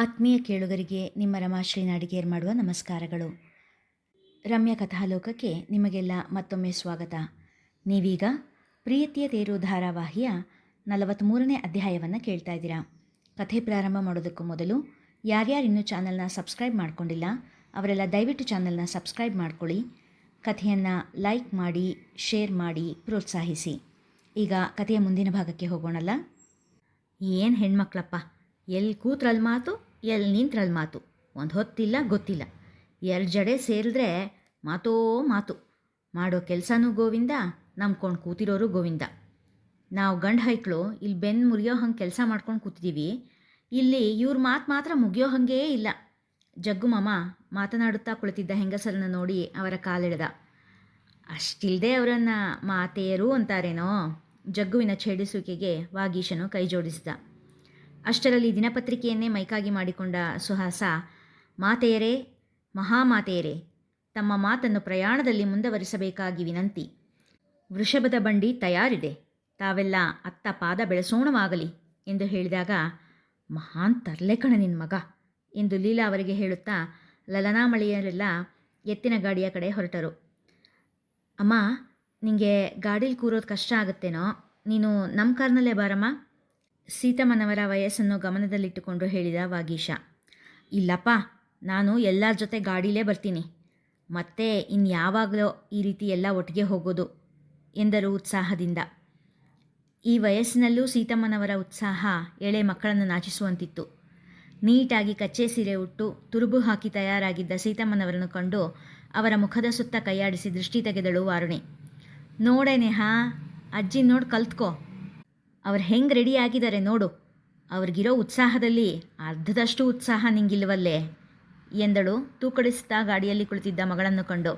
ಆತ್ಮೀಯ ಕೇಳುಗರಿಗೆ ನಿಮ್ಮ ರಮಾಶ್ರೀ ನಾಡಿಗೇರ್ ಮಾಡುವ ನಮಸ್ಕಾರಗಳು. ರಮ್ಯ ಕಥಾಲೋಕಕ್ಕೆ ನಿಮಗೆಲ್ಲ ಮತ್ತೊಮ್ಮೆ ಸ್ವಾಗತ. ನೀವೀಗ ಪ್ರೀತಿಯ ತೇರು ಧಾರಾವಾಹಿಯ ನಲವತ್ತ್ಮೂರನೇ ಅಧ್ಯಾಯವನ್ನು ಕೇಳ್ತಾ ಇದ್ದೀರಾ. ಕಥೆ ಪ್ರಾರಂಭ ಮಾಡೋದಕ್ಕೂ ಮೊದಲು ಯಾರ್ಯಾರು ಇನ್ನೂ ಚಾನಲ್ನ ಸಬ್ಸ್ಕ್ರೈಬ್ ಮಾಡ್ಕೊಂಡಿಲ್ಲ, ಅವರೆಲ್ಲ ದಯವಿಟ್ಟು ಚಾನಲ್ನ ಸಬ್ಸ್ಕ್ರೈಬ್ ಮಾಡ್ಕೊಳ್ಳಿ. ಕಥೆಯನ್ನು ಲೈಕ್ ಮಾಡಿ, ಶೇರ್ ಮಾಡಿ, ಪ್ರೋತ್ಸಾಹಿಸಿ. ಈಗ ಕಥೆಯ ಮುಂದಿನ ಭಾಗಕ್ಕೆ ಹೋಗೋಣಲ್ಲ. ಏನು ಹೆಣ್ಮಕ್ಳಪ್ಪ ಎಲ್ಲಿ ಕೂತ್ರಲ್ಲಿ ಮಾತು? ಎಲ್ಲಿ ನಿಂತ್ರಲ್ಲಿ ಮಾತು? ಒಂದು ಹೊತ್ತಿಲ್ಲ, ಗೊತ್ತಿಲ್ಲ. ಎರಡು ಜಡೆ ಸೇರಿದ್ರೆ ಮಾತೋ ಮಾತು. ಮಾಡೋ ಕೆಲಸನೂ ಗೋವಿಂದ, ನಂಬ್ಕೊಂಡು ಕೂತಿರೋರು ಗೋವಿಂದ. ನಾವು ಗಂಡು ಹೈಕ್ಳು ಇಲ್ಲಿ ಬೆನ್ನು ಮುರಿಯೋ ಹಂಗೆ ಕೆಲಸ ಮಾಡ್ಕೊಂಡು ಕೂತಿದ್ದೀವಿ ಇಲ್ಲಿ ಇವ್ರ ಮಾತು ಮಾತ್ರ ಮುಗಿಯೋ ಹಾಗೇ ಇಲ್ಲ. ಜಗ್ಗು ಮಾಮ ಮಾತನಾಡುತ್ತಾ ಕುಳಿತಿದ್ದ ಹೆಂಗಸರನ್ನು ನೋಡಿ ಅವರ ಕಾಲೆಳೆದ. ಅಷ್ಟಿಲ್ಲದೆ ಅವರನ್ನು ಮಾತೆಯರು ಅಂತಾರೇನೋ? ಜಗ್ಗುವಿನ ಛೇಡಿಸುವಿಕೆಗೆ ವಾಗೀಶನು ಕೈ ಜೋಡಿಸಿದ ಅಷ್ಟರಲ್ಲಿ ದಿನಪತ್ರಿಕೆಯನ್ನೇ ಮೈಕಾಗಿ ಮಾಡಿಕೊಂಡ ಸುಹಾಸ, ಮಾತೆಯರೇ, ಮಹಾಮಾತೆಯರೇ, ತಮ್ಮ ಮಾತನ್ನು ಪ್ರಯಾಣದಲ್ಲಿ ಮುಂದುವರಿಸಬೇಕಾಗಿ ವಿನಂತಿ. ವೃಷಭದ ಬಂಡಿ ತಯಾರಿದೆ. ತಾವೆಲ್ಲ ಅತ್ತ ಪಾದ ಬೆಳೆಸೋಣವಾಗಲಿ ಎಂದು ಹೇಳಿದಾಗ, ಮಹಾನ್ ತರ್ಲೆಕಣ ನಿನ್ನ ಮಗ ಎಂದು ಲೀಲಾ ಅವರಿಗೆ ಹೇಳುತ್ತಾ ಲಲನಾಮಳಿಯರೆಲ್ಲ ಎತ್ತಿನ ಗಾಡಿಯ ಕಡೆ ಹೊರಟರು. ಅಮ್ಮ ನಿಮಗೆ ಗಾಡೀಲಿ ಕೂರೋದು ಕಷ್ಟ ಆಗುತ್ತೇನೋ? ನೀನು ನಮ್ಮ ಕಾರ್ನಲ್ಲೇ ಬಾರಮ್ಮ. ಸೀತಮ್ಮನವರ ವಯಸ್ಸನ್ನು ಗಮನದಲ್ಲಿಟ್ಟುಕೊಂಡು ಹೇಳಿದ ವಾಗೀಶ, ಇಲ್ಲಪ್ಪ, ನಾನು ಎಲ್ಲರ ಜೊತೆ ಗಾಡಿಲೇ ಬರ್ತೀನಿ. ಮತ್ತೆ ಇನ್ಯಾವಾಗಲೋ ಈ ರೀತಿ ಎಲ್ಲ ಒಟ್ಟಿಗೆ ಹೋಗೋದು ಎಂದರು ಉತ್ಸಾಹದಿಂದ. ಈ ವಯಸ್ಸಿನಲ್ಲೂ ಸೀತಮ್ಮನವರ ಉತ್ಸಾಹ ಎಳೆ ಮಕ್ಕಳನ್ನು ನಾಚಿಸುವಂತಿತ್ತು. ನೀಟಾಗಿ ಕಚ್ಚೆ ಸೀರೆ ಉಟ್ಟು ತುರುಬು ಹಾಕಿ ತಯಾರಾಗಿದ್ದ ಸೀತಮ್ಮನವರನ್ನು ಕಂಡು ಅವರ ಮುಖದ ಸುತ್ತ ಕೈಯಾಡಿಸಿ ದೃಷ್ಟಿ ತೆಗೆದಳು ವಾರುಣಿ. ನೋಡೆ ನೇಹಾ ಅಜ್ಜಿ ನೋಡಿ ಕಲ್ತ್ಕೋ. ಅವ್ರು ಹೆಂಗೆ ರೆಡಿ ಆಗಿದ್ದಾರೆ ನೋಡು. ಅವ್ರಿಗಿರೋ ಉತ್ಸಾಹದಲ್ಲಿ ಅರ್ಧದಷ್ಟು ಉತ್ಸಾಹ ನಿಂಗಿಲ್ವಲ್ಲೇ. ಎಂದಳು ತೂಕಡಿಸ್ತಾ ಗಾಡಿಯಲ್ಲಿ ಕುಳಿತಿದ್ದ ಮಗಳನ್ನು ಕಂಡು.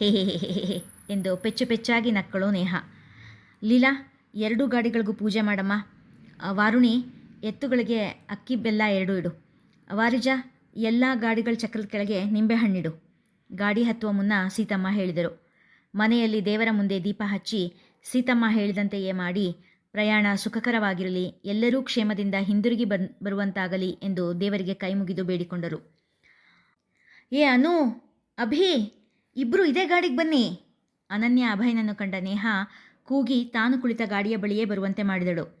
ಹೇ ಹೇ ಹೇ ಹೇ ಎಂದು ಪೆಚ್ಚು ಪೆಚ್ಚಾಗಿ ನಕ್ಕಳು ನೇಹ. ಲೀಲಾ, ಎರಡೂ ಗಾಡಿಗಳಿಗೂ ಪೂಜೆ ಮಾಡಮ್ಮ. ವಾರುಣಿ, ಎತ್ತುಗಳಿಗೆ ಅಕ್ಕಿ ಬೆಲ್ಲ ಎರಡು ಇಡು. ವಾರಿಜ, ಎಲ್ಲ ಗಾಡಿಗಳ ಚಕ್ರದ ಕೆಳಗೆ ನಿಂಬೆಹಣ್ಣಿಡು ಗಾಡಿ ಹತ್ತುವ ಮುನ್ನ ಸೀತಮ್ಮ ಹೇಳಿದರು. ಮನೆಯಲ್ಲಿ ದೇವರ ಮುಂದೆ ದೀಪ ಹಚ್ಚಿ ಸೀತಮ್ಮ ಹೇಳಿದಂತೆಯೇ ಮಾಡಿ ಪ್ರಯಾಣ ಸುಖಕರವಾಗಿರಲಿ, ಎಲ್ಲರೂ ಕ್ಷೇಮದಿಂದ ಹಿಂದಿರುಗಿ ಬನ್ ಬರುವಂತಾಗಲಿ ಎಂದು ದೇವರಿಗೆ ಕೈ ಮುಗಿದು ಬೇಡಿಕೊಂಡರು. ಏ ಅನು, ಅಭಿ ಇಬ್ಬರು ಇದೇ ಗಾಡಿಗೆ ಬನ್ನಿ. ಅನನ್ಯ ಅಭಯನನ್ನು ಕಂಡ ನೇಹ ಕೂಗಿ ತಾನು ಕುಳಿತ ಗಾಡಿಯ ಬಳಿಯೇ ಬರುವಂತೆ ಮಾಡಿದಳು.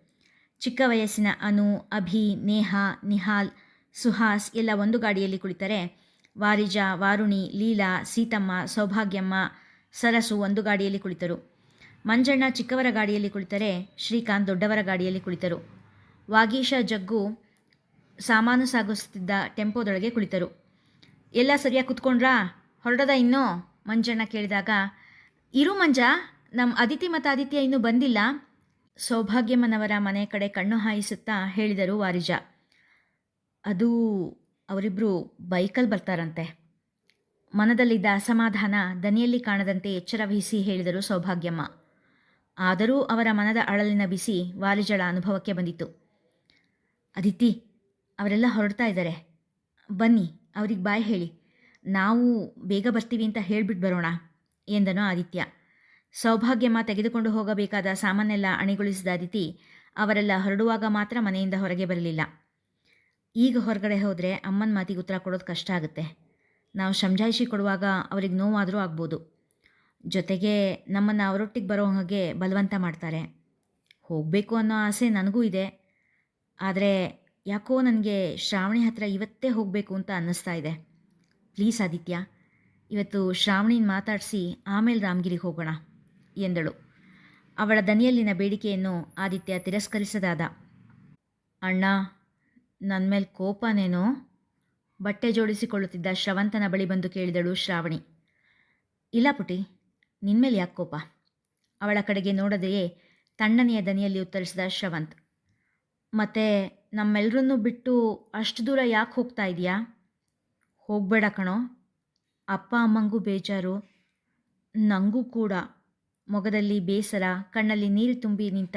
ಚಿಕ್ಕ ವಯಸ್ಸಿನ ಅನು, ಅಭಿ, ನೇಹ, ನಿಹಾಲ್, ಸುಹಾಸ್ ಎಲ್ಲ ಒಂದು ಗಾಡಿಯಲ್ಲಿ ಕುಳಿತರೆ, ವಾರಿಜಾ, ವಾರುಣಿ, ಲೀಲಾ, ಸೀತಮ್ಮ, ಸೌಭಾಗ್ಯಮ್ಮ, ಸರಸು ಒಂದು ಗಾಡಿಯಲ್ಲಿ ಕುಳಿತರು. ಮಂಜಣ್ಣ ಚಿಕ್ಕವರ ಗಾಡಿಯಲ್ಲಿ ಕುಳಿತರೆ ಶ್ರೀಕಾಂತ್ ದೊಡ್ಡವರ ಗಾಡಿಯಲ್ಲಿ ಕುಳಿತರು. ವಾಗೀಶ ಜಗ್ಗು ಸಾಮಾನು ಸಾಗಿಸುತ್ತಿದ್ದ ಟೆಂಪೋದೊಳಗೆ ಕುಳಿತರು. ಎಲ್ಲ ಸರಿಯಾಗಿ ಕುತ್ಕೊಂಡ್ರಾ? ಹೊರಡದ ಇನ್ನೂ? ಮಂಜಣ್ಣ ಕೇಳಿದಾಗ, ಇರು ಮಂಜ ನಮ್ಮ ಅದಿತಿ ಮತ್ತು ಆದಿತ್ಯ ಇನ್ನೂ ಬಂದಿಲ್ಲ. ಸೌಭಾಗ್ಯಮ್ಮನವರ ಮನೆ ಕಡೆ ಕಣ್ಣು ಹಾಯಿಸುತ್ತಾ ಹೇಳಿದರು ವಾರಿಜ. ಅದು ಅವರಿಬ್ಬರು ಬೈಕಲ್ಲಿ ಬರ್ತಾರಂತೆ. ಮನದಲ್ಲಿದ್ದ ಅಸಮಾಧಾನ ದನಿಯಲ್ಲಿ ಕಾಣದಂತೆ ಎಚ್ಚರ ವಹಿಸಿ ಹೇಳಿದರು ಸೌಭಾಗ್ಯಮ್ಮ. ಆದರೂ ಅವರ ಮನದ ಅಳಲಿನ ಬಿಸಿ ವಾಲಿಜಳ ಅನುಭವಕ್ಕೆ ಬಂದಿತ್ತು. ಅದಿತಿ ಅವರೆಲ್ಲ ಹೊರಡ್ತಾ ಇದ್ದಾರೆ. ಬನ್ನಿ, ಅವ್ರಿಗೆ ಬಾಯ್ ಹೇಳಿ. ನಾವು ಬೇಗ ಬರ್ತೀವಿ ಅಂತ ಹೇಳಿಬಿಟ್ಟು ಬರೋಣ, ಎಂದನು ಆದಿತ್ಯ. ಸೌಭಾಗ್ಯಮ್ಮ ತೆಗೆದುಕೊಂಡು ಹೋಗಬೇಕಾದ ಸಾಮಾನೆಲ್ಲ ಅಣಿಗೊಳಿಸಿದ ಅದಿತಿ ಅವರೆಲ್ಲ ಹೊರಡುವಾಗ ಮಾತ್ರ ಮನೆಯಿಂದ ಹೊರಗೆ ಬರಲಿಲ್ಲ. ಈಗ ಹೊರಗಡೆ ಹೋದರೆ ಅಮ್ಮನ ಮಾತಿಗೆ ಉತ್ತರ ಕೊಡೋದು ಕಷ್ಟ ಆಗುತ್ತೆ. ನಾವು ಸಮಜಾಯಿಷಿ ಕೊಡುವಾಗ ಅವ್ರಿಗೆ ನೋವಾದರೂ ಆಗ್ಬೋದು. ಜೊತೆಗೆ ನಮ್ಮನ್ನು ಅವರೊಟ್ಟಿಗೆ ಬರೋ ಹಾಗೆ ಬಲವಂತ ಮಾಡ್ತಾರೆ. ಹೋಗಬೇಕು ಅನ್ನೋ ಆಸೆ ನನಗೂ ಇದೆ. ಆದರೆ ಯಾಕೋ ನನಗೆ ಶ್ರಾವಣಿ ಹತ್ರ ಇವತ್ತೇ ಹೋಗಬೇಕು ಅಂತ ಅನ್ನಿಸ್ತಾ ಇದೆ. ಪ್ಲೀಸ್ ಆದಿತ್ಯ, ಇವತ್ತು ಶ್ರಾವಣಿನ ಮಾತಾಡಿಸಿ ಆಮೇಲೆ ರಾಮಗಿರಿಗೆ ಹೋಗೋಣ, ಎಂದಳು. ಅವಳ ದನಿಯಲ್ಲಿನ ಬೇಡಿಕೆಯನ್ನು ಆದಿತ್ಯ ತಿರಸ್ಕರಿಸದಾದ. ಅಣ್ಣ ನನ್ನ ಮೇಲೆ ಕೋಪನೇನೋ? ಬಟ್ಟೆ ಜೋಡಿಸಿಕೊಳ್ಳುತ್ತಿದ್ದ ಶ್ರವಂತನ ಬಳಿ ಬಂದು ಕೇಳಿದಳು ಶ್ರಾವಣಿ. ಇಲ್ಲ ಪುಟಿ ನಿನ್ಮೇಲೆ ಯಾಕೆ ಕೋಪ ಅವಳ ಕಡೆಗೆ ನೋಡದೆಯೇ ತಣ್ಣನೆಯ ದನಿಯಲ್ಲಿ ಉತ್ತರಿಸಿದ ಶ್ರವಂತ್ ಮತ್ತೆ ನಮ್ಮೆಲ್ಲರನ್ನೂ ಬಿಟ್ಟು ಅಷ್ಟು ದೂರ ಯಾಕೆ ಹೋಗ್ತಾ ಇದೆಯಾ? ಹೋಗಬೇಡ ಕಣೋ. ಅಪ್ಪ ಅಮ್ಮಂಗೂ ಬೇಜಾರು. ನನಗೂ ಕೂಡ. ಮೊಗದಲ್ಲಿ ಬೇಸರ, ಕಣ್ಣಲ್ಲಿ ನೀರು ತುಂಬಿ ನಿಂತ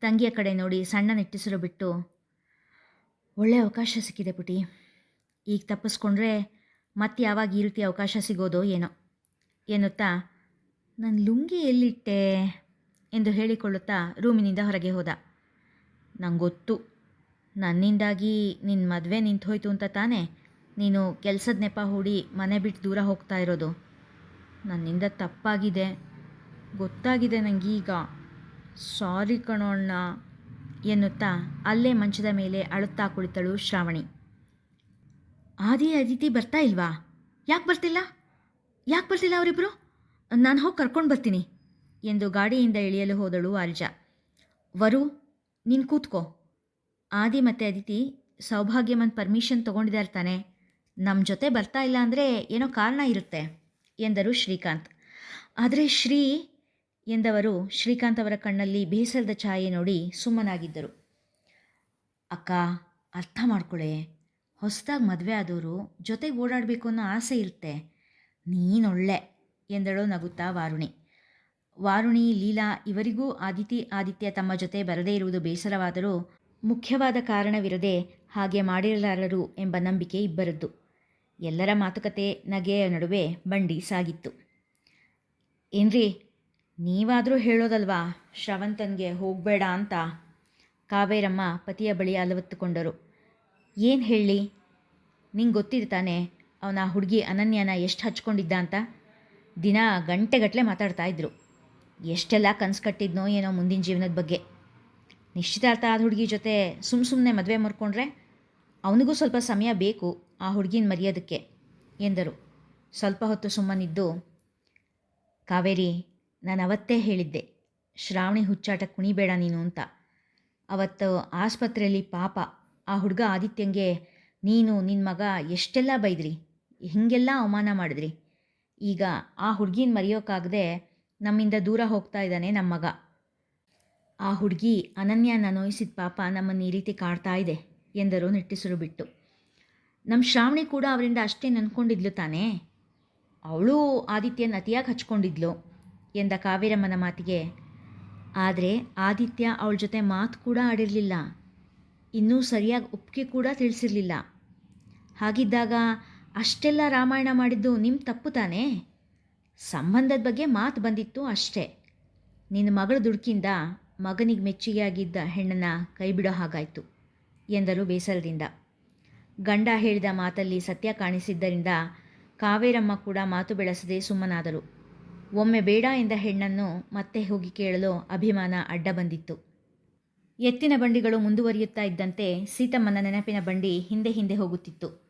ತಂಗಿಯ ಕಡೆ ನೋಡಿ ಸಣ್ಣ ನೆಟ್ಟಿಸಿರು ಬಿಟ್ಟು, ಒಳ್ಳೆ ಅವಕಾಶ ಸಿಕ್ಕಿದೆ ಪುಟಿ. ಈಗ ತಪ್ಪಿಸ್ಕೊಂಡ್ರೆ ಮತ್ತೆ ಯಾವಾಗ ಈ ರೀತಿ ಅವಕಾಶ ಸಿಗೋದೋ ಏನೋ, ಎನ್ನುತ್ತಾ ನನ್ನ ಲುಂಗಿ ಎಲ್ಲಿಟ್ಟೆ? ಎಂದು ಹೇಳಿಕೊಳ್ಳುತ್ತಾ ರೂಮಿನಿಂದ ಹೊರಗೆ ಹೋದ. ನಂಗೊತ್ತು. ನನ್ನಿಂದಾಗಿ ನಿನ್ನ ಮದುವೆ ನಿಂತೋಯ್ತು ಅಂತ ತಾನೇ? ನೀನು ಕೆಲಸದ ನೆಪ ಹೂಡಿ ಮನೆ ಬಿಟ್ಟು ದೂರ ಹೋಗ್ತಾ ಇರೋದು. ನನ್ನಿಂದ ತಪ್ಪಾಗಿದೆ. ಗೊತ್ತಾಗಿದೆ ನನಗೀಗ ಸಾರಿ ಕಣೋ ಅಣ್ಣ ಎನ್ನುತ್ತಾ ಅಲ್ಲೇ ಮಂಚದ ಮೇಲೆ ಅಳುತ್ತಾ ಕುಳಿತಳು ಶ್ರಾವಣಿ. ಆದಿ ಅದಿತಿ ಬರ್ತಾ ಇಲ್ವಾ? ಯಾಕೆ ಬರ್ತಿಲ್ಲ? ಯಾಕೆ ಬರ್ತಿಲ್ಲ ಅವರಿಬ್ಬರು ನಾನು ಹೋಗಿ ಕರ್ಕೊಂಡು ಬರ್ತೀನಿ ಎಂದು ಗಾಡಿಯಿಂದ ಇಳಿಯಲು ಹೋದಳು ಆರ್ಜಾ. ವರು, ನೀನು ಕೂತ್ಕೋ. ಆದಿ ಮತ್ತು ಅದಿತಿ ಸೌಭಾಗ್ಯಮನ್ ಪರ್ಮಿಷನ್ ತೊಗೊಂಡಿದ್ದಾರೆ ತಾನೆ. ನಮ್ಮ ಜೊತೆ ಬರ್ತಾ ಇಲ್ಲ ಅಂದರೆ ಏನೋ ಕಾರಣ ಇರುತ್ತೆ ಎಂದರು ಶ್ರೀಕಾಂತ್. ಆದರೆ ಶ್ರೀ ಎಂದವರು ಶ್ರೀಕಾಂತ್ ಅವರ ಕಣ್ಣಲ್ಲಿ ಬೇಸರದ ಛಾಯೆ ನೋಡಿ ಸುಮ್ಮನಾಗಿದ್ದರು. ಅಕ್ಕ, ಅರ್ಥ ಮಾಡ್ಕೊಳ್ಳೆ ಹೊಸದಾಗಿ ಮದುವೆ ಆದವರು ಜೊತೆಗೆ ಓಡಾಡಬೇಕು ಅನ್ನೋ ಆಸೆ ಇರುತ್ತೆ. ನೀನೊಳ್ಳೆ ಎಂದಳು ನಗುತ್ತಾ ವಾರುಣಿ. ವಾರುಣಿ, ಲೀಲಾ ಇವರಿಗೂ ಆದಿತಿ, ಆದಿತ್ಯ ತಮ್ಮ ಜೊತೆ ಬರದೇ ಇರುವುದು ಬೇಸರವಾದರೂ ಮುಖ್ಯವಾದ ಕಾರಣವಿರದೆ ಹಾಗೆ ಮಾಡಿರಲಾರರು ಎಂಬ ನಂಬಿಕೆ ಇಬ್ಬರದ್ದು. ಎಲ್ಲರ ಮಾತುಕತೆ ನಗೆಯ ನಡುವೆ ಬಂಡಿ ಸಾಗಿತ್ತು. ಏನ್ರಿ, ನೀವಾದರೂ ಹೇಳೋದಲ್ವಾ? ಶ್ರವಂತನ್ಗೆ ಹೋಗಬೇಡ ಅಂತ ಕಾವೇರಮ್ಮ ಪತಿಯ ಬಳಿ ಅಲವತ್ತುಕೊಂಡರು. ಏನು ಹೇಳಿ? ನಿಂಗೆ ಗೊತ್ತಿದೆ ತಾನೆ ಅವನ ಹುಡುಗಿ ಅನನ್ಯನ ಎಷ್ಟು ಹಚ್ಕೊಂಡಿದ್ದ ಅಂತ? ದಿನ ಗಂಟೆಗಟ್ಟಲೆ ಮಾತಾಡ್ತಾ ಇದ್ರು. ಎಷ್ಟೆಲ್ಲ ಕನಸು ಕಟ್ಟಿದ್ನೋ ಏನೋ ಮುಂದಿನ ಜೀವನದ ಬಗ್ಗೆ. ನಿಶ್ಚಿತಾರ್ಥ ಆದ ಹುಡುಗಿ ಜೊತೆ ಸುಮ್ಮ ಸುಮ್ಮನೆ ಮದುವೆ ಮಾಡ್ಕೊಂಡ್ರೆ ಅವನಿಗೂ ಸ್ವಲ್ಪ ಸಮಯ ಬೇಕು ಆ ಹುಡುಗಿನ ಮರೆಯೋದಕ್ಕೆ ಎಂದರು. ಸ್ವಲ್ಪ ಹೊತ್ತು ಸುಮ್ಮನಿದ್ದು, ಕಾವೇರಿ, ನಾನು ಅವತ್ತೇ ಹೇಳಿದ್ದೆ, ಶ್ರಾವಣಿ ಹುಚ್ಚಾಟ ಕುಣಿಬೇಡ ನೀನು ಅಂತ. ಅವತ್ತು ಆಸ್ಪತ್ರೆಯಲ್ಲಿ ಪಾಪ, ಆ ಹುಡುಗ ಆದಿತ್ಯಂಗೆ, ನೀನು ನಿನ್ನ ಮಗ ಎಷ್ಟೆಲ್ಲ ಬೈದ್ರಿ, ಹೀಗೆಲ್ಲ ಅವಮಾನ ಮಾಡಿದ್ರಿ. ಈಗ ಆ ಹುಡುಗಿನ ಮರೆಯೋಕ್ಕಾಗದೆ ನಮ್ಮಿಂದ ದೂರ ಹೋಗ್ತಾ ಇದ್ದಾನೆ ನಮ್ಮ ಮಗ. ಆ ಹುಡುಗಿ ಅನನ್ಯನ ನೋಯಿಸಿದ ಪಾಪ ನಮ್ಮನ್ನು ಈ ರೀತಿ ಕಾಡ್ತಾ ಇದೆ ಎಂದರು ನಿಟ್ಟಿಸಿರು ಬಿಟ್ಟು. ನಮ್ಮ ಶ್ರಾವಣಿ ಕೂಡ ಅವರಿಂದ ಅಷ್ಟೇ ನೆನ್ಕೊಂಡಿದ್ಲು ತಾನೇ? ಅವಳು ಆದಿತ್ಯನ ಅತಿಯಾಗಿ ಹಚ್ಕೊಂಡಿದ್ಲು ಎಂದ ಕಾವೇರಮ್ಮನ ಮಾತಿಗೆ. ಆದರೆ ಆದಿತ್ಯ ಅವಳ ಜೊತೆ ಮಾತು ಕೂಡ ಆಡಿರಲಿಲ್ಲ. ಇನ್ನೂ ಸರಿಯಾಗಿ ಒಪ್ಪಿಗೆ ಕೂಡ ತಿಳಿಸಿರಲಿಲ್ಲ. ಹಾಗಿದ್ದಾಗ ಅಷ್ಟೆಲ್ಲ ರಾಮಾಯಣ ಮಾಡಿದ್ದು ನಿಮ್ಮ ತಪ್ಪು ತಾನೇ? ಸಂಬಂಧದ ಬಗ್ಗೆ ಮಾತು ಬಂದಿತ್ತು ಅಷ್ಟೇ. ನಿನ್ನ ಮಗಳ ದುಡುಕಿಂದ ಮಗನಿಗೆ ಮೆಚ್ಚುಗೆಯಾಗಿದ್ದ ಹೆಣ್ಣನ್ನು ಕೈಬಿಡೋ ಹಾಗಾಯಿತು ಎಂದರು ಬೇಸರದಿಂದ. ಗಂಡ ಹೇಳಿದ ಮಾತಲ್ಲಿ ಸತ್ಯ ಕಾಣಿಸಿದ್ದರಿಂದ ಕಾವೇರಮ್ಮ ಕೂಡ ಮಾತು ಬೆಳೆಸದೆ ಸುಮ್ಮನಾದರು. ಒಮ್ಮೆ ಬೇಡ ಎಂದ ಹೆಣ್ಣನ್ನು ಮತ್ತೆ ಹೋಗಿ ಕೇಳಲು ಅಭಿಮಾನ ಅಡ್ಡ ಬಂದಿತ್ತು. ಎತ್ತಿನ ಬಂಡಿಗಳು ಮುಂದುವರಿಯುತ್ತಾ ಇದ್ದಂತೆ ಸೀತಮ್ಮನ ನೆನಪಿನ ಬಂಡಿ ಹಿಂದೆ ಹಿಂದೆ ಹೋಗುತ್ತಿತ್ತು.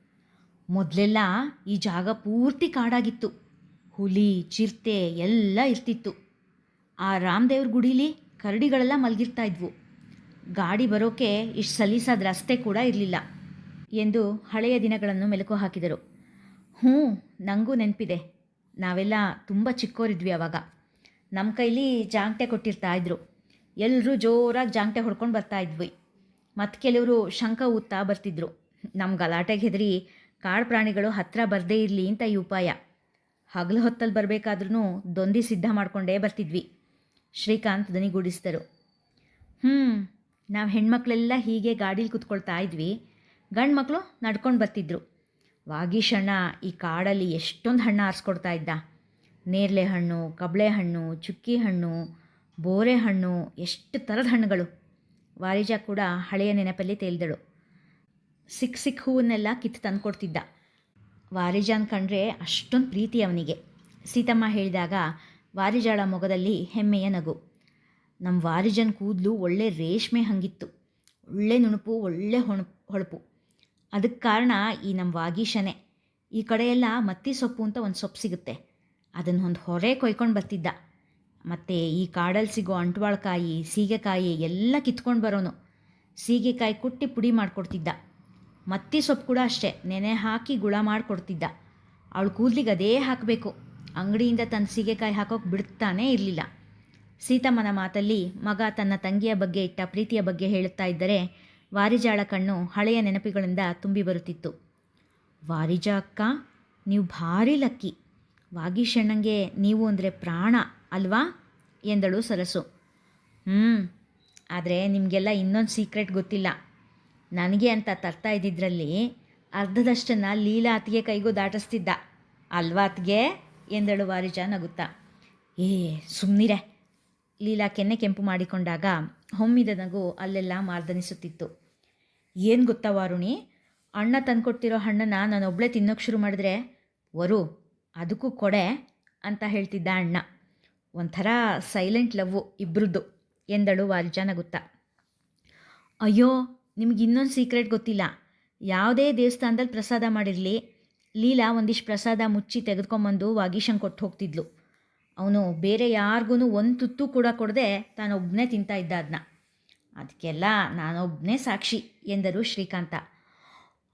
ಮೊದಲೆಲ್ಲ ಈ ಜಾಗ ಪೂರ್ತಿ ಕಾಡಾಗಿತ್ತು. ಹುಲಿ, ಚಿರತೆ ಎಲ್ಲ ಇರ್ತಿತ್ತು. ಆ ರಾಮದೇವ್ರ ಗುಡೀಲಿ ಕರಡಿಗಳೆಲ್ಲ ಮಲಗಿರ್ತಾ ಇದ್ವು. ಗಾಡಿ ಬರೋಕೆ ಇಷ್ಟು ಸಲೀಸಾದ ರಸ್ತೆ ಕೂಡ ಇರಲಿಲ್ಲ ಎಂದು ಹಳೆಯ ದಿನಗಳನ್ನು ಮೆಲುಕು ಹಾಕಿದರು. ಹ್ಞೂ ನನಗೂ ನೆನಪಿದೆ. ನಾವೆಲ್ಲ ತುಂಬ ಚಿಕ್ಕೋರಿದ್ವಿ ಆವಾಗ ನಮ್ಮ ಕೈಲಿ ಜಾಂಗ್ಟೆ ಕೊಟ್ಟಿರ್ತಾ ಇದ್ರು. ಎಲ್ಲರೂ ಜೋರಾಗಿ ಜಾಂಗ್ಟೆ ಹೊಡ್ಕೊಂಡು ಬರ್ತಾ ಇದ್ವಿ. ಮತ್ತು ಕೆಲವರು ಶಂಕ ಊದ್ತಾ ಬರ್ತಿದ್ರು. ನಮ್ಮ ಗಲಾಟೆಗೆ ಹೆದರಿ ಕಾಡು ಪ್ರಾಣಿಗಳು ಹತ್ತಿರ ಬರದೇ ಇರಲಿ ಅಂತ ಈ ಉಪಾಯ. ಹಗಲು ಹೊತ್ತಲ್ಲಿ ಬರಬೇಕಾದ್ರೂ ದೊಂದಿ ಸಿದ್ಧ ಮಾಡಿಕೊಂಡೇ ಬರ್ತಿದ್ವಿ. ಶ್ರೀಕಾಂತ್ ದನಿಗೂಡಿಸಿದರು. ಹ್ಞೂ ನಾವು ಹೆಣ್ಮಕ್ಳೆಲ್ಲ ಹೀಗೆ ಗಾಡೀಲಿ ಕುತ್ಕೊಳ್ತಾ ಇದ್ವಿ. ಗಂಡು ಮಕ್ಕಳು ನಡ್ಕೊಂಡು ಬರ್ತಿದ್ರು. ವಾಗೀಶಣ್ಣ ಈ ಕಾಡಲ್ಲಿ ಎಷ್ಟೊಂದು ಹಣ್ಣು ಆರಿಸ್ಕೊಡ್ತಾ ಇದ್ದ. ನೇರಳೆ ಹಣ್ಣು, ಕಬಳೆ ಹಣ್ಣು, ಚುಕ್ಕಿ ಹಣ್ಣು, ಬೋರೆ ಹಣ್ಣು, ಎಷ್ಟು ಥರದ ಹಣ್ಣುಗಳು. ವಾರಿಜಾ ಕೂಡ ಹಳೆಯ ನೆನಪಲ್ಲಿ ತೇಲ್ದಳು ಸಿಕ್ಕ ಸಿಕ್ಕ ಹೂವನ್ನೆಲ್ಲ ಕಿತ್ತು ತಂದುಕೊಡ್ತಿದ್ದ. ವಾರಿಜಾನ್ ಕಂಡ್ರೆ ಅಷ್ಟೊಂದು ಪ್ರೀತಿ ಅವನಿಗೆ. ಸೀತಮ್ಮ ಹೇಳಿದಾಗ, ವಾರಿಜಾಳ ಮೊಗದಲ್ಲಿ ಹೆಮ್ಮೆಯ ನಗು. ನಮ್ಮ ವಾರಿಜನ್ ಕೂದಲು ಒಳ್ಳೆ ರೇಷ್ಮೆ ಹಂಗಿತ್ತು. ಒಳ್ಳೆ ನುಣುಪು, ಒಳ್ಳೆ ಹೊಣ, ಹೊಳಪು. ಅದಕ್ಕೆ ಕಾರಣ ಈ ನಮ್ಮ ವಾಗೀಶನೇ. ಈ ಕಡೆಯೆಲ್ಲ ಮತ್ತಿ ಸೊಪ್ಪು ಅಂತ ಒಂದು ಸೊಪ್ಪು ಸಿಗುತ್ತೆ. ಅದನ್ನು ಒಂದು ಹೊರೆ ಕೊಯ್ಕೊಂಡು ಬರ್ತಿದ್ದ ಮತ್ತು ಈ ಕಾಡಲ್ಲಿ ಸಿಗೋ ಅಂಟ್ವಾಳಕಾಯಿ ಸೀಗೆಕಾಯಿ ಎಲ್ಲ ಕಿತ್ಕೊಂಡು ಬರೋನು. ಸೀಗೆಕಾಯಿ ಕುಟ್ಟಿ ಪುಡಿ ಮಾಡಿಕೊಡ್ತಿದ್ದ. ಮತ್ತಿ ಸೊಪ್ಪು ಕೂಡ ಅಷ್ಟೇ. ನೆನೆ ಹಾಕಿ ಗುಳ ಮಾಡಿಕೊಡ್ತಿದ್ದ. ಅವಳು ಕೂದಲಿಗೆ ಅದೇ ಹಾಕಬೇಕು. ಅಂಗಡಿಯಿಂದ ತನ್ನ ಸೀಗೆಕಾಯಿ ಹಾಕೋಕೆ ಬಿಡ್ತಾನೇ ಇರಲಿಲ್ಲ. ಸೀತಮ್ಮನ ಮಾತಲ್ಲಿ ಮಗ ತನ್ನ ತಂಗಿಯ ಬಗ್ಗೆ ಇಟ್ಟ ಪ್ರೀತಿಯ ಬಗ್ಗೆ ಹೇಳುತ್ತಾ ಇದ್ದರೆ ವಾರಿಜಾಳ ಕಣ್ಣು ಹಳೆಯ ನೆನಪುಗಳಿಂದ ತುಂಬಿ ಬರುತ್ತಿತ್ತು. ವಾರಿಜಾ ಅಕ್ಕ, ನೀವು ಭಾರಿ ಲಕ್ಕಿ. ವಾಗೀಶಣ್ಣಂಗೆ ನೀವು ಅಂದರೆ ಪ್ರಾಣ, ಅಲ್ವಾ? ಎಂದಳು ಸರಸು. ಹ್ಞೂ ಆದರೆ ನಿಮಗೆಲ್ಲ ಇನ್ನೊಂದು ಸೀಕ್ರೆಟ್ ಗೊತ್ತಿಲ್ಲ. ನನಗೆ ಅಂತ ತರ್ತಾ ಇದ್ದಿದ್ರಲ್ಲಿ ಅರ್ಧದಷ್ಟನ್ನು ಲೀಲಾ ಅತ್ತಿಗೆ ಕೈಗೂ ದಾಟಿಸ್ತಿದ್ದ. ಅಲ್ವಾ ಎಂದಳು ವಾರಿಜಾ ನಗುತ್ತಾ. ಏ ಸುಮ್ಮನಿರೆ ಲೀಲಾ ಕೆನ್ನೆ ಕೆಂಪು ಮಾಡಿಕೊಂಡಾಗ ಹೊಮ್ಮಿದ ನಗು ಅಲ್ಲೆಲ್ಲ ಮಾರ್ದನಿಸುತ್ತಿತ್ತು. ಏನು ಗೊತ್ತಾ ವಾರುಣಿ? ಅಣ್ಣ ತಂದುಕೊಟ್ಟಿರೋ ಹಣ್ಣನ್ನು ನಾನೊಬ್ಬಳೇ ತಿನ್ನೋಕೆ ಶುರು ಮಾಡಿದ್ರೆ ವರು, ಅದಕ್ಕೂ ಕೊಡೆ ಅಂತ ಹೇಳ್ತಿದ್ದ ಅಣ್ಣ. ಒಂಥರ ಸೈಲೆಂಟ್ ಲವ್ವು ಇಬ್ಬರದ್ದು ಎಂದಳು ವಾರಿಜಾ ನಗುತ್ತಾ. ಅಯ್ಯೋ ನಿಮ್ಗೆ ಇನ್ನೊಂದು ಸೀಕ್ರೆಟ್ ಗೊತ್ತಿಲ್ಲ. ಯಾವುದೇ ದೇವಸ್ಥಾನದಲ್ಲಿ ಪ್ರಸಾದ ಮಾಡಿರಲಿ, ಲೀಲಾ ಒಂದಿಷ್ಟು ಪ್ರಸಾದ ಮುಚ್ಚಿ ತೆಗೆದುಕೊಂಬಂದು ವಾಗೀಶಂಗೆ ಕೊಟ್ಟು ಹೋಗ್ತಿದ್ಲು. ಅವನು ಬೇರೆ ಯಾರಿಗೂ ಒಂದು ತುತ್ತು ಕೂಡ ಕೊಡದೆ ತಾನೊಬ್ಬನೇ ತಿಂತಾ ಇದ್ದ ಅದನ್ನ ಅದಕ್ಕೆಲ್ಲ ನಾನೊಬ್ಬನೇ ಸಾಕ್ಷಿ ಎಂದರು ಶ್ರೀಕಾಂತ.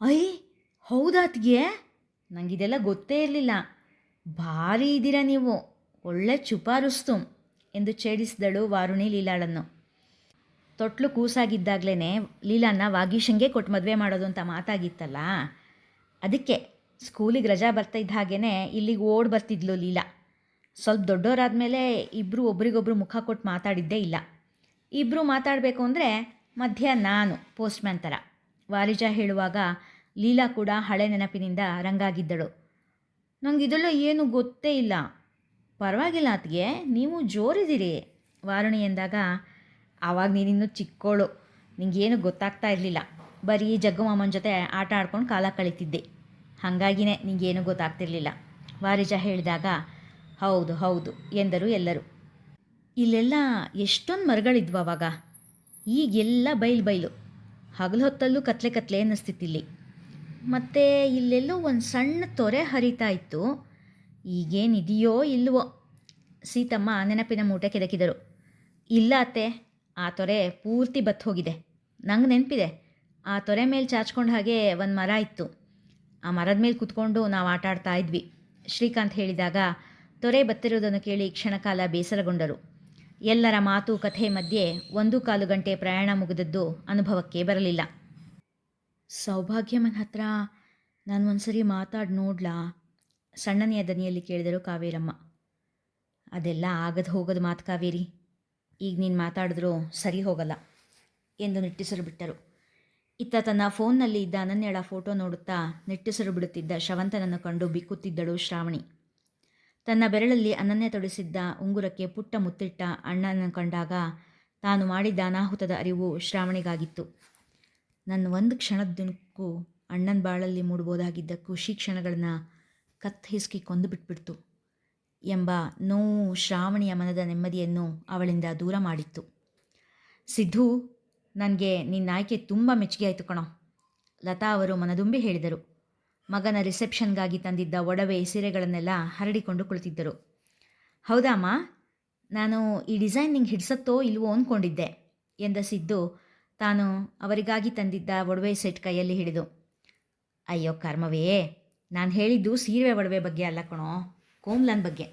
ಐ ಹೌದಾತ್ಗೆ ನನಗಿದೆಲ್ಲ ಗೊತ್ತೇ ಇರಲಿಲ್ಲ. ಭಾರಿ ಇದ್ದೀರಾ ನೀವು. ಒಳ್ಳೆ ಚುಪಾರುಸ್ತು ಎಂದು ಛೇಡಿಸಿದಳು ವಾರುಣಿ ಲೀಲಾಳನ್ನು. ತೊಟ್ಲು ಕೂಸಾಗಿದ್ದಾಗ್ಲೇ ಲೀಲಾನ ವಾಗೀಶಂಗೆ ಕೊಟ್ಟು ಮದುವೆ ಮಾಡೋದು ಅಂತ ಮಾತಾಗಿತ್ತಲ್ಲ? ಅದಕ್ಕೆ ಸ್ಕೂಲಿಗೆ ರಜಾ ಬರ್ತಾ ಇದ್ದ ಹಾಗೇ ಇಲ್ಲಿಗೆ ಓಡ್ ಬರ್ತಿದ್ಲು ಲೀಲಾ. ಸ್ವಲ್ಪ ದೊಡ್ಡವರಾದಮೇಲೆ ಇಬ್ಬರು ಒಬ್ರಿಗೊಬ್ರು ಮುಖ ಕೊಟ್ಟು ಮಾತಾಡಿದ್ದೇ ಇಲ್ಲ. ಇಬ್ಬರು ಮಾತಾಡಬೇಕು ಅಂದರೆ ಮಧ್ಯ ನಾನು, ಪೋಸ್ಟ್ಮ್ಯಾನ್ ಥರ ವಾರಿಜಾ ಹೇಳುವಾಗ ಲೀಲಾ ಕೂಡ ಹಳೆ ನೆನಪಿನಿಂದ ರಂಗಾಗಿದ್ದಳು. ನಂಗೆ ಇದೆಲ್ಲ ಏನು ಗೊತ್ತೇ ಇಲ್ಲ. ಪರವಾಗಿಲ್ಲ ಅತ್ಗೆ ನೀವು ಜೋರಿದ್ದೀರಿ, ವಾರುಣಿ ಎಂದಾಗ ಆವಾಗ ನೀನಿನ್ನೂ ಚಿಕ್ಕೋಳು. ನಿಂಗೇನು ಗೊತ್ತಾಗ್ತಾ ಇರಲಿಲ್ಲ. ಬರೀ ಜಗ್ಗು ಮಾಮನ ಜೊತೆ ಆಟ ಆಡ್ಕೊಂಡು ಕಾಲ ಕಳೀತಿದ್ದೆ. ಹಾಗಾಗಿನೇ ನಿಂಗೇನು ಗೊತ್ತಾಗ್ತಿರ್ಲಿಲ್ಲ. ವಾರಿಜ ಹೇಳಿದಾಗ, ಹೌದು ಹೌದು, ಎಂದರು ಎಲ್ಲರೂ. ಇಲ್ಲೆಲ್ಲ ಎಷ್ಟೊಂದು ಮರಗಳಿದ್ವು ಅವಾಗ. ಈಗೆಲ್ಲ ಬೈಲು ಬೈಲು. ಹಗಲು ಹೊತ್ತಲ್ಲೂ ಕತ್ಲೆ ಕತ್ಲೆ ಅನ್ನಿಸ್ತಿತ್ತಿಲ್ಲಿ. ಮತ್ತು ಇಲ್ಲೆಲ್ಲೋ ಒಂದು ಸಣ್ಣ ತೊರೆ ಹರಿತಾ ಇತ್ತು. ಈಗೇನಿದೆಯೋ ಇಲ್ವೋ. ಸೀತಮ್ಮ ನೆನಪಿನ ಮೂಟೆ ಕೆದಕಿದರು. ಇಲ್ಲ ಅತ್ತೆ ಆ ತೊರೆ ಪೂರ್ತಿ ಬತ್ತು ಹೋಗಿದೆ ನಂಗೆ ನೆನಪಿದೆ. ಆ ತೊರೆ ಮೇಲೆ ಚಾಚ್ಕೊಂಡು ಹಾಗೆ ಒಂದು ಮರ ಇತ್ತು. ಆ ಮರದ ಮೇಲೆ ಕೂತ್ಕೊಂಡು ನಾವು ಆಟ ಆಡ್ತಾ ಇದ್ವಿ. ಶ್ರೀಕಾಂತ್ ಹೇಳಿದಾಗ, ತೊರೆ ಬತ್ತಿರೋದನ್ನು ಕೇಳಿ ಕ್ಷಣಕಾಲ ಬೇಸರಗೊಂಡರು. ಎಲ್ಲರ ಮಾತು ಕಥೆ ಮಧ್ಯೆ ಒಂದು ಕಾಲು ಗಂಟೆ ಪ್ರಯಾಣ ಮುಗಿದದ್ದು ಅನುಭವಕ್ಕೆ ಬರಲಿಲ್ಲ. ಸೌಭಾಗ್ಯಮನ ಹತ್ರ ನಾನು ಒಂದ್ಸರಿ ಮಾತಾಡಿ ನೋಡ್ಲಾ? ಸಣ್ಣನೆಯ ದನಿಯಲ್ಲಿ ಕೇಳಿದರು ಕಾವೇರಮ್ಮ. ಅದೆಲ್ಲ ಆಗದು ಹೋಗೋದು ಮಾತು ಕಾವೇರಿ. ಈಗ ನೀನು ಮಾತಾಡಿದ್ರೂ ಸರಿ ಹೋಗಲ್ಲ ಎಂದು ನಿಟ್ಟುಸಿರು ಬಿಟ್ಟರು. ಇತ್ತ ತನ್ನ ಫೋನ್ನಲ್ಲಿ ಇದ್ದ ಅನನ್ಯಳ ಫೋಟೋ ನೋಡುತ್ತಾ ನಿಟ್ಟುಸಿರು ಬಿಡುತ್ತಿದ್ದ ಶವಂತನನ್ನು ಕಂಡು ಬಿಕ್ಕುತ್ತಿದ್ದಳು ಶ್ರಾವಣಿ. ತನ್ನ ಬೆರಳಲ್ಲಿ ಅನನ್ಯ ತೊಡಿಸಿದ್ದ ಉಂಗುರಕ್ಕೆ ಪುಟ್ಟ ಮುತ್ತಿಟ್ಟ ಅಣ್ಣನನ್ನು ಕಂಡಾಗ ತಾನು ಮಾಡಿದ್ದ ಅನಾಹುತದ ಅರಿವು ಶ್ರಾವಣಿಗಾಗಿತ್ತು. ನನ್ನ ಒಂದು ಕ್ಷಣದ್ದಕ್ಕೂ ಅಣ್ಣನ ಬಾಳಲ್ಲಿ ಮೂಡಬಹುದಾಗಿದ್ದ ಖುಷಿ ಕ್ಷಣಗಳನ್ನ ಕತ್ ಹಿಸ್ಕಿ ಕೊಂದು ಬಿಟ್ಬಿಡ್ತು. ಎಂಬ ನೋವು ಶ್ರಾವಣಿಯ ಮನದ ನೆಮ್ಮದಿಯನ್ನು ಅವಳಿಂದ ದೂರ ಮಾಡಿತ್ತು. ಸಿದ್ಧು ನನಗೆ ನಿನ್ನ ಆಯ್ಕೆ ತುಂಬ ಮೆಚ್ಚುಗೆ ಆಯಿತು ಕಣೋ. ಲತಾ ಅವರು ಮನದುಂಬಿ ಹೇಳಿದರು. ಮಗನ ರಿಸೆಪ್ಷನ್ಗಾಗಿ ತಂದಿದ್ದ ಒಡವೆ ಸೀರೆಗಳನ್ನೆಲ್ಲ ಹರಡಿಕೊಂಡು ಕುಳಿತಿದ್ದರು. ಹೌದಮ್ಮ ನಾನು ಈ ಡಿಸೈನ್ ನಿಂಗೆ ಹಿಡ್ಸತ್ತೋ ಇಲ್ವೋ ಅಂದ್ಕೊಂಡಿದ್ದೆ ಎಂದ ಸಿದ್ದು ತಾನು ಅವರಿಗಾಗಿ ತಂದಿದ್ದ ಒಡವೆ ಸೆಟ್ ಕೈಯಲ್ಲಿ ಹಿಡಿದು. ಅಯ್ಯೋ ಕರ್ಮವೇ, ನಾನು ಹೇಳಿದ್ದು ಸೀರೆ ಒಡವೆ ಬಗ್ಗೆ ಅಲ್ಲ ಕಣೋ. ಕೋಮ್ಲನ್ ಬಗ್ಗೆ.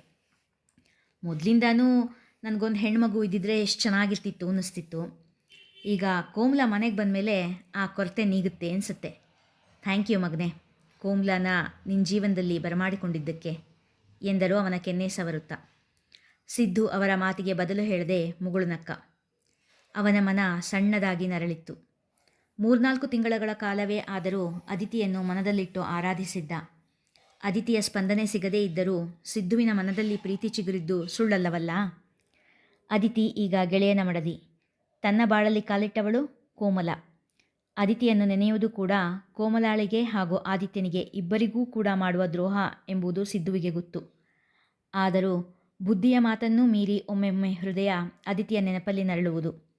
ಮೊದಲಿಂದಾನೂ ನನಗೊಂದು ಹೆಣ್ಮಗು ಇದ್ದಿದ್ರೆ ಎಷ್ಟು ಚೆನ್ನಾಗಿರ್ತಿತ್ತು ಅನ್ನಿಸ್ತಿತ್ತು. ಈಗ ಕೋಮ್ಲ ಮನೆಗೆ ಬಂದಮೇಲೆ ಆ ಕೊರತೆ ನೀಗುತ್ತೆ ಅನಿಸುತ್ತೆ. ಥ್ಯಾಂಕ್ ಯು ಮಗನೆ. ಕೋಮ್ಲಾನ ನಿನ್ನ ಜೀವನದಲ್ಲಿ ಬರಮಾಡಿಕೊಂಡಿದ್ದಕ್ಕೆ ಎಂದರು ಅವನ ಕೆನ್ನೆ ಸವರುತ್ತ. ಸಿದ್ದು ಅವರ ಮಾತಿಗೆ ಬದಲು ಹೇಳದೆ ಮುಗುಳುನಕ್ಕ ಅವನ ಮನ ಸಣ್ಣದಾಗಿ ನರಳಿತ್ತು. ಮೂರ್ನಾಲ್ಕು ತಿಂಗಳ ಕಾಲವೇ ಆದರೂ ಅದಿತಿಯನ್ನು ಮನದಲ್ಲಿಟ್ಟು ಆರಾಧಿಸಿದ್ದ ಅದಿತಿಯ ಸ್ಪಂದನೆ ಸಿಗದೇ ಇದ್ದರೂ ಸಿದ್ಧುವಿನ ಮನದಲ್ಲಿ ಪ್ರೀತಿ ಚಿಗುರಿದ್ದು ಸುಳ್ಳಲ್ಲವಲ್ಲ? ಅದಿತಿ ಈಗ ಗೆಳೆಯನ ಮಡದಿ. ತನ್ನ ಬಾಳಲ್ಲಿ ಕಾಲಿಟ್ಟವಳು ಕೋಮಲ. ಅದಿತಿಯನ್ನು ನೆನೆಯುವುದು ಕೂಡ ಕೋಮಲಾಳಿಗೆ ಹಾಗೂ ಆದಿತ್ಯನಿಗೆ ಇಬ್ಬರಿಗೂ ಕೂಡ ಮಾಡುವ ದ್ರೋಹ ಎಂಬುದು ಸಿದ್ಧುವಿಗೆ ಗೊತ್ತು. ಆದರೂ ಬುದ್ಧಿಯ ಮಾತನ್ನೂ ಮೀರಿ ಒಮ್ಮೊಮ್ಮೆ ಹೃದಯ ಅದಿತಿಯ ನೆನಪಲ್ಲಿ ನರಳುವುದು.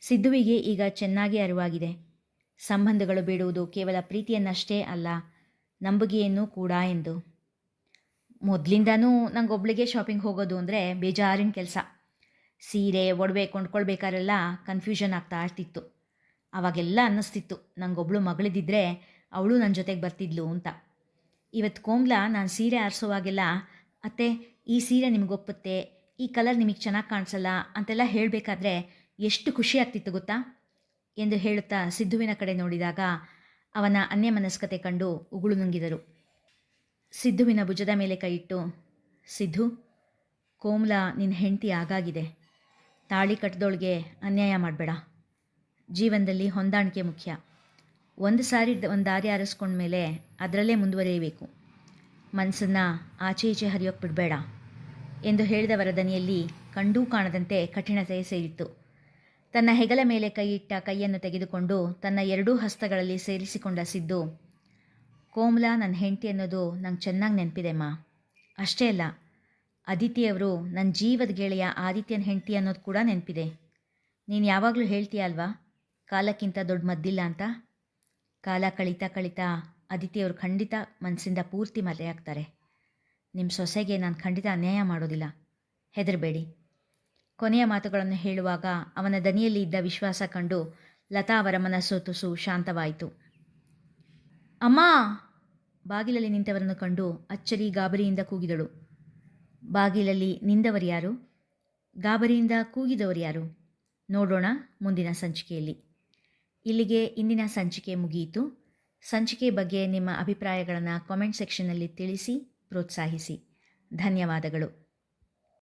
ಸಿದ್ಧುವಿಗೆ ಈಗ ಚೆನ್ನಾಗಿ ಅರಿವಾಗಿದೆ. ಸಂಬಂಧಗಳು ಬೇಡುವುದು ಕೇವಲ ಪ್ರೀತಿಯನ್ನಷ್ಟೇ ಅಲ್ಲ ನಂಬುಗೆಯನ್ನು ಕೂಡ ಎಂದು. ಮೊದಲಿಂದನೂ ನಂಗೊಬ್ಳಿಗೆ ಶಾಪಿಂಗ್ ಹೋಗೋದು ಅಂದರೆ ಬೇಜಾರಿನ ಕೆಲಸ. ಸೀರೆ, ಒಡವೆ ಕೊಂಡ್ಕೊಳ್ಬೇಕಾರೆಲ್ಲ ಕನ್ಫ್ಯೂಷನ್ ಆಗ್ತಾ ಇರ್ತಿತ್ತು. ಆವಾಗೆಲ್ಲ ಅನ್ನಿಸ್ತಿತ್ತು, ನಂಗೊಬ್ಳು ಮಗಳಿದ್ದಿದ್ರೆ ಅವಳು ನನ್ನ ಜೊತೆಗೆ ಬರ್ತಿದ್ಲು ಅಂತ. ಇವತ್ತು ಕೋಮ್ಲ, ನಾನು ಸೀರೆ ಆರಿಸೋವಾಗೆಲ್ಲ, ಅತ್ತೆ, ಈ ಸೀರೆ ನಿಮಗೊಪ್ಪುತ್ತೆ ಈ ಕಲರ್ ನಿಮಗೆ ಚೆನ್ನಾಗಿ ಕಾಣಿಸಲ್ಲ ಅಂತೆಲ್ಲ ಹೇಳಬೇಕಾದ್ರೆ ಎಷ್ಟು ಖುಷಿ ಆಗ್ತಿತ್ತು ಗೊತ್ತಾ? ಎಂದು ಹೇಳುತ್ತಾ ಸಿದ್ಧುವಿನ ಕಡೆ ನೋಡಿದಾಗ ಅವನ ಅನ್ಯಮನಸ್ಕತೆ ಕಂಡು ಉಗುಳು ನುಂಗಿದರು. ಸಿದ್ಧುವಿನ ಭುಜದ ಮೇಲೆ ಕೈಯಿಟ್ಟು ಸಿದ್ಧು ಕೋಮ್ಲಾ ನಿನ್ನ ಹೆಂಡತಿ ಆಗಾಗಿದೆ. ತಾಳಿ ಕಟ್ಟದೊಳಗೆ ಅನ್ಯಾಯ ಮಾಡಬೇಡ. ಜೀವನದಲ್ಲಿ ಹೊಂದಾಣಿಕೆ ಮುಖ್ಯ. ಒಂದು ಸಾರಿ ಒಂದು ದಾರಿ ಆರಿಸ್ಕೊಂಡ್ಮೇಲೆ ಅದರಲ್ಲೇ ಮುಂದುವರಿಯಬೇಕು. ಮನಸ್ಸನ್ನು ಆಚೆ ಈಚೆ ಹರಿಯೋಕ್ಕೆ ಬಿಡಬೇಡ. ಎಂದು ಹೇಳಿದವರ ದನಿಯಲ್ಲಿ ಕಂಡೂ ಕಾಣದಂತೆ ಕಠಿಣತೆ ಸೇರಿತ್ತು. ತನ್ನ ಹೆಗಲ ಮೇಲೆ ಕೈಯಿಟ್ಟ ಕೈಯನ್ನು ತೆಗೆದುಕೊಂಡು ತನ್ನ ಎರಡೂ ಹಸ್ತಗಳಲ್ಲಿ ಸೇರಿಸಿಕೊಂಡ ಸಿದ್ದು, ಕೋಮಲ ನನ್ನ ಹೆಂಡತಿ ಅನ್ನೋದು ನಂಗೆ ಚೆನ್ನಾಗಿ ನೆನಪಿದೆ ಮಾ. ಅಷ್ಟೇ ಅಲ್ಲ ಅದಿತಿಯವರು ನನ್ನ ಜೀವದ ಗೆಳೆಯ ಆದಿತ್ಯನ ಹೆಂಡತಿ ಅನ್ನೋದು ಕೂಡ ನೆನಪಿದೆ. ನೀನು ಯಾವಾಗಲೂ ಹೇಳ್ತೀಯ ಅಲ್ವಾ, ಕಾಲಕ್ಕಿಂತ ದೊಡ್ಡ ಮದ್ದಿಲ್ಲ ಅಂತ? ಕಾಲ ಕಳೀತಾ ಕಳೀತಾ ಅದಿತಿಯವರು ಖಂಡಿತ ಮನಸ್ಸಿಂದ ಪೂರ್ತಿ ಮರೆಯಾಗ್ತಾರೆ. ನಿಮ್ಮ ಸೊಸೆಗೆ ನಾನು ಖಂಡಿತ ಅನ್ಯಾಯ ಮಾಡೋದಿಲ್ಲ. ಹೆದರಬೇಡಿ. ಕೊನೆಯ ಮಾತುಗಳನ್ನು ಹೇಳುವಾಗ ಅವನ ದನಿಯಲ್ಲಿ ಇದ್ದ ವಿಶ್ವಾಸ ಕಂಡು ಲತಾ ಅವರ ಮನಸ್ಸು ತುಸು ಶಾಂತವಾಯಿತು. ಅಮ್ಮ! ಬಾಗಿಲಲ್ಲಿ ನಿಂತವರನ್ನು ಕಂಡು ಅಚ್ಚರಿ ಗಾಬರಿಯಿಂದ ಕೂಗಿದಳು. ಬಾಗಿಲಲ್ಲಿ ನಿಂದವರು ಯಾರು? ಗಾಬರಿಯಿಂದ ಕೂಗಿದವರು ಯಾರು? ನೋಡೋಣ ಮುಂದಿನ ಸಂಚಿಕೆಯಲ್ಲಿ. ಇಲ್ಲಿಗೆ ಇಂದಿನ ಸಂಚಿಕೆ ಮುಗಿಯಿತು. ಸಂಚಿಕೆ ಬಗ್ಗೆ ನಿಮ್ಮ ಅಭಿಪ್ರಾಯಗಳನ್ನು ಕಾಮೆಂಟ್ ಸೆಕ್ಷನ್ನಲ್ಲಿ ತಿಳಿಸಿ, ಪ್ರೋತ್ಸಾಹಿಸಿ. ಧನ್ಯವಾದಗಳು.